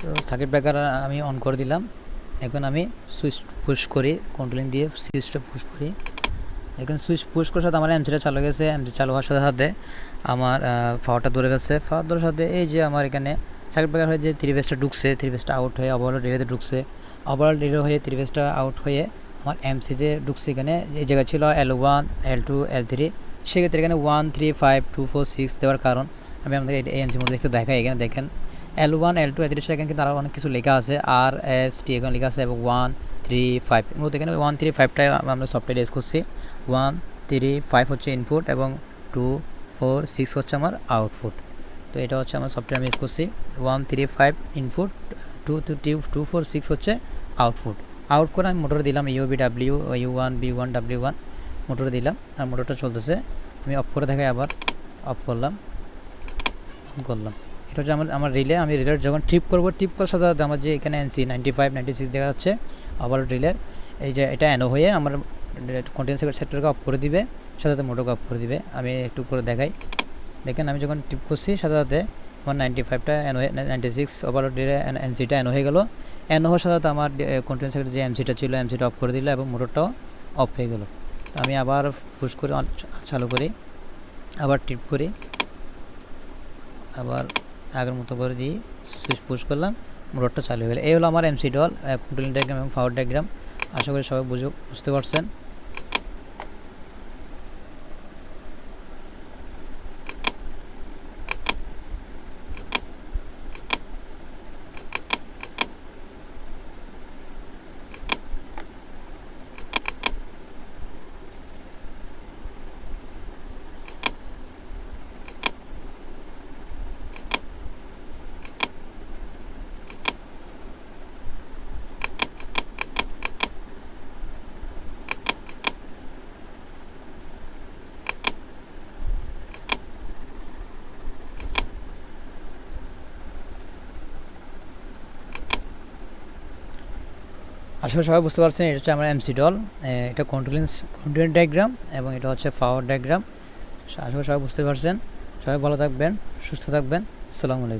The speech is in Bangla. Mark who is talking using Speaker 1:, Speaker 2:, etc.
Speaker 1: তো সার্কিট ব্রেকার আমি অন করে দিলাম। এখন আমি সুইচ পুশ করি কন্ট্রোলিং দিয়ে সুইচটা পুশ করি। এখন সুইচ পুশ করার সাথে আমার এমসিটা চালু গেছে। এমসি চালু হওয়ার সাথে সাথে আমার পাওয়ারটা ধরে গেছে। পাওয়ার ধরার সাথে এই যে আমার এখানে সার্কিট ব্রেকার হয়ে যে থ্রি ফেসটা ঢুকছে থ্রি ফেসটা আউট হয়ে ওভারঅল ডিলেতে ঢুকছে। ওভারঅল ডিলে হয়ে থ্রি ফেসটা আউট হয়ে আমার এমসি যে ঢুকছে এখানে, এই জায়গা ছিল L one L two L three সেক্ষেত্রে এখানে one three five two four six দেওয়ার কারণ আমি আপনাদের এই এমসির মধ্যে একটু দেখাই। এখানে দেখেন L one L two three সেখানে কিন্তু আরও অনেক কিছু লেখা আছে। আর এস টি এখানে লেখা আছে এবং ওয়ান থ্রি ফাইভ মূলত এখানে ওয়ান থ্রি ফাইভটাই আমরা সফটওয়্যার ইউজ করছি। ওয়ান থ্রি ফাইভ হচ্ছে ইনপুট এবং টু ফোর সিক্স হচ্ছে আমার আউটপুট তো এটা হচ্ছে আমার সফটওয়্যার আমি ইউজ করছি। One three five input two two two two four six হচ্ছে আউটপুট আউট করে আমি মোটরে দিলাম U B W U one B one W one মোটরে দিলাম আর মোটরটা চলতেছে। আমি অফ করে দেখাই আবার অফ করলাম অন করলাম। এটা হচ্ছে আমার আমার রিলে। আমি রিলের যখন ট্রিপ করব ট্রিপ করার সাথে সাথে আমার যে এখানে NC ninety five ninety six দেখা যাচ্ছে আবার রিলের, এই যে এটা অ্যানো হয়ে আমার কন্টিনিউস সেক্টরকে অফ করে দিবে, সাথে সাথে মোটরকে অফ করে দিবে। আমি একটু করে দেখাই। দেখেন, আমি যখন টিপ করছি, সাথে সাথে আমার নাইনটি ফাইভটা এন হয়ে নাইনটি সিক্স ওভার ডিলে এনসিটা এন হয়ে গেল। এন হওয়ার সাথে আমার কন্টিনিউস সেক্টর যে এমসিটা ছিল এমসিটা অফ করে দিল এবং মোটরটাও অফ হয়ে গেল। তো আমি আবার ফুস করে চালু করি। আবার টিপ করি। আবার আগের মতো করে দিয়ে সুইচ পুশ করলাম মোটরটা চালু হয়ে গেল। এই হলো আমার এমসি ডল কন্ট্রোলিং ডায়াগ্রাম এবং পাওয়ার ডায়াগ্রাম আশা করি সবাই বুঝে, বুঝতে পারছেন। করি সবাই বুঝতে পারছেন, এটা হচ্ছে আমার এমসি ডল এটা কন্ট্রোলিং কন্টিনেন্ট ডায়াগ্রাম এবং এটা হচ্ছে পাওয়ার ডায়াগ্রাম আসলে সবাই বুঝতে পারছেন। সবাই ভালো থাকবেন, সুস্থ থাকবেন। আসসালামু আলাইকুম।